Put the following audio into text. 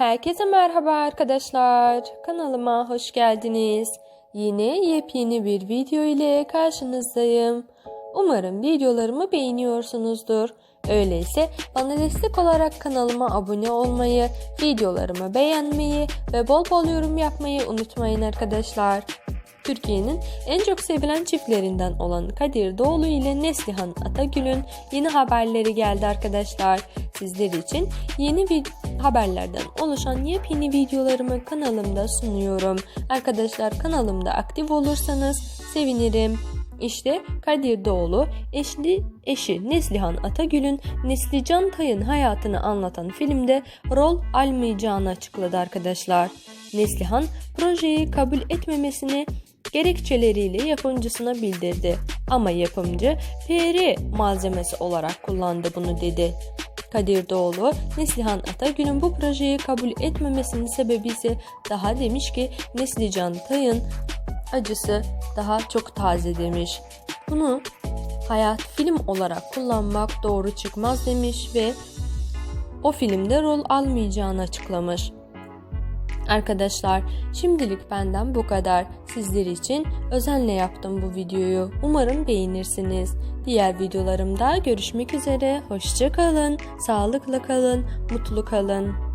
Herkese merhaba arkadaşlar. Kanalıma hoş geldiniz. Yine yepyeni bir video ile karşınızdayım. Umarım videolarımı beğeniyorsunuzdur. Öyleyse bana destek olarak kanalıma abone olmayı, videolarımı beğenmeyi ve bol bol yorum yapmayı unutmayın arkadaşlar. Türkiye'nin en çok sevilen çiftlerinden olan Kadir Doğulu ile Neslihan Atagül'ün yeni haberleri geldi arkadaşlar. Sizler için yeni bir haberlerden oluşan yepyeni videolarımı kanalımda sunuyorum. Arkadaşlar kanalımda aktif olursanız sevinirim. İşte Kadir Doğulu eşli, eşi Neslihan Atagül'ün Neslican Tay'ın hayatını anlatan filmde rol almayacağını açıkladı arkadaşlar. Neslihan projeyi kabul etmemesini gerekçeleriyle yapımcısına bildirdi. Ama yapımcı PR malzemesi olarak kullandı bunu dedi. Kadir Doğulu, Neslihan Atagül'ün bu projeyi kabul etmemesinin sebebi ise daha demiş ki Neslican Tay'ın acısı daha çok taze demiş. Bunu hayat film olarak kullanmak doğru çıkmaz demiş ve o filmde rol almayacağını açıklamış. Arkadaşlar şimdilik benden bu kadar. Sizler için özenle yaptım bu videoyu. Umarım beğenirsiniz. Diğer videolarımda görüşmek üzere. Hoşça kalın, sağlıkla kalın, mutlu kalın.